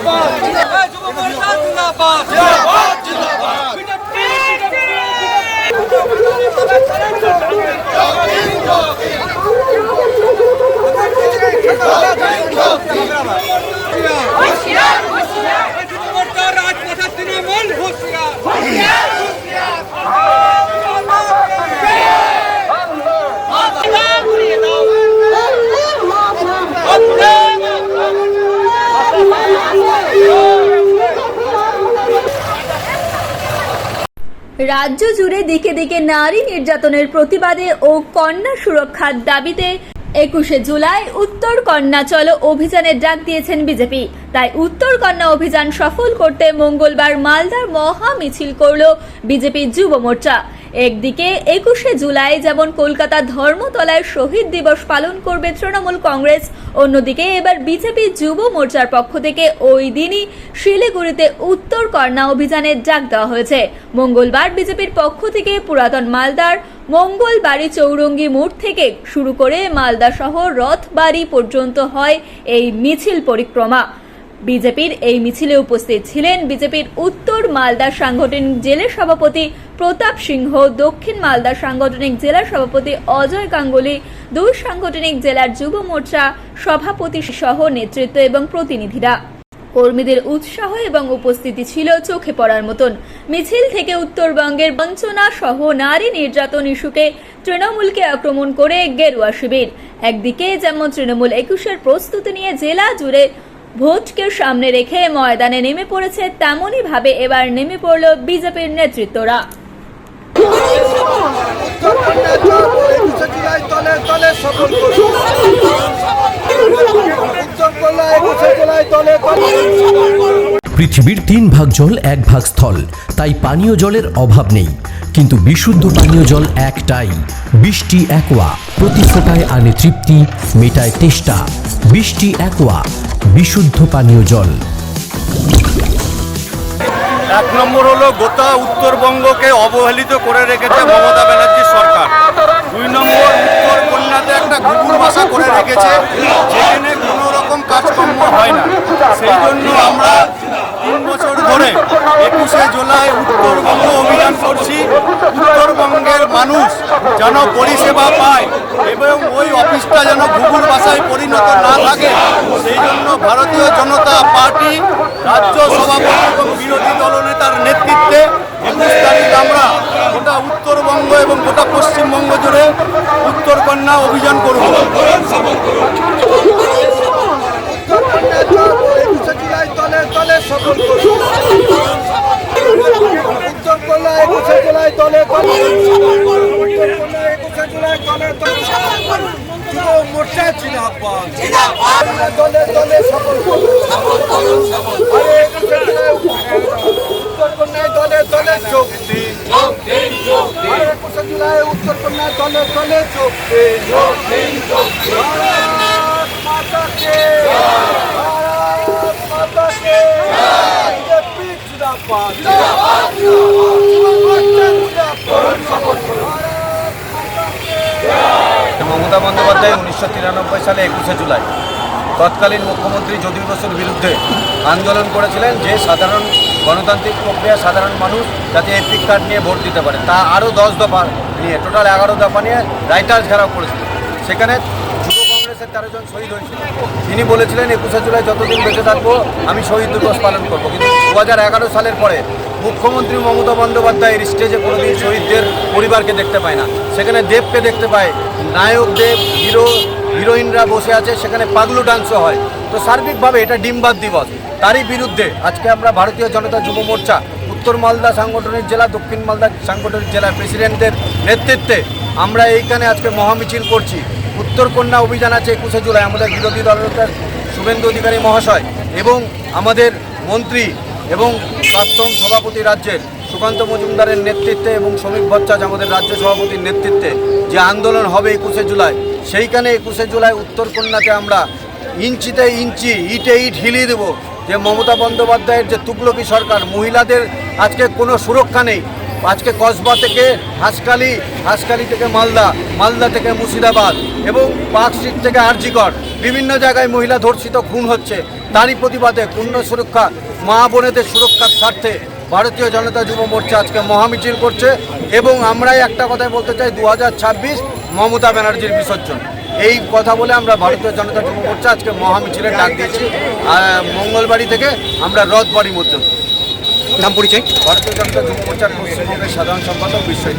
জিন্দাবাদ। রাজ্য জুড়ে দিকে দিকে নারী নির্যাতনের প্রতিবাদে ও কন্যা সুরক্ষার দাবিতে একুশে জুলাই উত্তর কন্যা চলো অভিযানের ডাক দিয়েছেন বিজেপি। তাই উত্তর কন্যা অভিযান সফল করতে মঙ্গলবার মালদার মহা মিছিল করল বিজেপি যুব মোর্চা। একদিকে একুশে জুলাই যেমন কলকাতা ধর্মতলায় শহীদ দিবস পালন করবে তৃণমূল কংগ্রেস, অন্যদিকে এবার বিজেপি যুব মোর্চার পক্ষ থেকে ওই দিনই শিলিগুড়িতে উত্তর কন্যা অভিযানের ডাক দেওয়া হয়েছে। মঙ্গলবার বিজেপির পক্ষ থেকে পুরাতন মালদার মঙ্গলবাড়ি চৌরঙ্গি মোড় থেকে শুরু করে মালদা শহর রথবাড়ি পর্যন্ত হয় এই মিছিল পরিক্রমা। বিজেপির এই মিছিলে উপস্থিত ছিলেন বিজেপির উত্তর মালদা সাংগঠনিক জেলা সভাপতি প্রতাপ সিংহ, দক্ষিণ মালদা সাংগঠনিক জেলা সভাপতি অজয় গাঙ্গুলি দুই সাংগঠনিক জেলার যুব মোর্চা সভাপতি সহ নেতৃত্ব এবং প্রতিনিধিরা। কর্মীদের উৎসাহ এবং উপস্থিতি ছিল চোখে পড়ার মতন। মিছিল থেকে উত্তরবঙ্গের বঞ্চনা সহ নারী নির্যাতন ইস্যুকে তৃণমূলকে আক্রমণ করে গেরুয়া শিবির। একদিকে যেমন তৃণমূল একুশের প্রস্তুতি নিয়ে জেলা জুড়ে ভোটকে সামনে রেখে ময়দানে নেমে পড়েছে তেমনই ভাবে এবার নেমে পড়ল বিজেপির নেতৃত্বরা। পৃথিবীর তিন ভাগ জল, এক ভাগ স্থল। তাই পানীয় জলের অভাব নেই। কিন্তু বিশুদ্ধ পানীয় জল একটাই, বৃষ্টি একোয়া। প্রতি ফোটায় আনে তৃপ্তি, মেটায় তেষ্টা। বৃষ্টি একোয়া বিশুদ্ধ পানীয় জল। এক নম্বর হলো গোটা উত্তরবঙ্গকে অবহেলিত করে রেখেছে মমতা ব্যানার্জি সরকার। দুই নম্বর, উত্তর কন্যাতে একটা ঘুঘুর বাসা করে রেখেছে, যেখানে কোনো রকম কাজকর্ম হয় না। সেই জন্য আমরা তিন বছর ধরে একুশে জুলাই উত্তরবঙ্গ অভিযান করছি। উত্তরবঙ্গের মানুষ যেন পরিষেবা পায়। এবং ওই অফিসটা যেন ঘুঘুর বাসায় পরিণত না থাকে, সেই জন্য ভারতীয় জনতা পার্টি, রাজ্য সভাপতি এবং বিরোধী দলনেতার নেতৃত্বে একুশ তারিখ আমরা গোটা উত্তরবঙ্গ এবং গোটা পশ্চিমবঙ্গ জুড়ে উত্তরকন্যা অভিযান করব। একুশে জুলাই তলে তলে সফল করুন উত্তর কল্যাণ একুশে জুলাই তলে তলে উত্তর কল্যাণ একুশে জুলাই তলে তলে যুব মোর্চা জিন্দাবাদ তলে তলে সফল করুন আরে একুশে জুলাই উত্তর কন্যায় তলে তলে যোগ দিন আরে উত্তর কন্যায় তলে তলে যোগ দিন ভারত মাতা কে ভারত মাতা কে জিন্দাবাদ মমতা বন্দ্যোপাধ্যায় উনিশশো তিরানব্বই সালে একুশে জুলাই। তৎকালীন মুখ্যমন্ত্রী যদুর বসুর বিরুদ্ধে আন্দোলন করেছিলেন যে সাধারণ গণতান্ত্রিক প্রক্রিয়া, সাধারণ মানুষ যাতে এপিক কার্ড নিয়ে ভোট দিতে পারে। তা আরও দশ দফা নিয়ে, টোটাল এগারো দফা নিয়ে রাইটার্স ঘেরাও করেছিল। সেখানে যুব কংগ্রেসের তেরো জন শহীদ হয়েছিল। তিনি বলেছিলেন, একুশে জুলাই যতদিন বেঁচে থাকব, আমি শহীদ দিবস পালন করব। কিন্তু দু সালের পরে মুখ্যমন্ত্রী মমতা বন্দ্যোপাধ্যায়ের স্টেজে কোনোদিন শহীদদের পরিবারকে দেখতে পায় না। সেখানে দেবকে দেখতে পায়। নায়ক দেব, হিরো, হিরোইনরা বসে আছে, সেখানে পাগলু ডান্সও হয়। তো সার্বিকভাবে এটা ডিম্বাদ দিবস। তারই বিরুদ্ধে আজকে আমরা ভারতীয় জনতা যুব মোর্চা, উত্তর মালদা সাংগঠনিক জেলা, দক্ষিণ মালদা সাংগঠনিক জেলার প্রেসিডেন্টদের নেতৃত্বে আমরা এইখানে আজকে মহামিছিল করছি। উত্তর কন্যা অভিযান আছে একুশে জুলাই, আমাদের বিরোধী দলনেতার শুভেন্দু অধিকারী মহাশয় এবং আমাদের মন্ত্রী এবং প্রাক্তন সভাপতি রাজ্যের সুকান্ত মজুমদারের নেতৃত্বে এবং শ্রমিক ভট্টাচ আমাদের রাজ্য সভাপতির নেতৃত্বে যে আন্দোলন হবে একুশে জুলাই, সেইখানে একুশে জুলাই উত্তরকন্যাতে আমরা ইঞ্চিতে ইঞ্চি, ইটে ইট হিলিয়ে দেবো যে মমতা বন্দ্যোপাধ্যায়ের যে তুগলকি সরকার, মহিলাদের আজকে কোনো সুরক্ষা নেই। আজকে কসবা থেকে হাসকালি হাসকালি থেকে মালদা মালদা থেকে মুর্শিদাবাদ এবং পার্কস্ট্রিট থেকে আরজিকর। বিভিন্ন জায়গায় মহিলা ধর্ষিত, খুন হচ্ছে। তারই প্রতিবাদে পূর্ণ সুরক্ষা মা বোনেদের সুরক্ষার স্বার্থে ভারতীয় জনতা যুব মোর্চা আজকে মহামিছিল করছে এবং আমরাই একটা কথাই বলতে চাই দু হাজার ছাব্বিশ মমতা ব্যানার্জির বিসর্জন। এই কথা বলে আমরা ভারতীয় জনতা যুব মোর্চা আজকে মহামিছিলের ডাক দিয়েছি। মঙ্গলবাড়ি থেকে আমরা রথবাড়ি পর্যন্ত। নাম পরিচয়? ভারতীয় জনতা যুব মোর্চার পশ্চিমবঙ্গের সাধারণ সম্পাদক Biswajit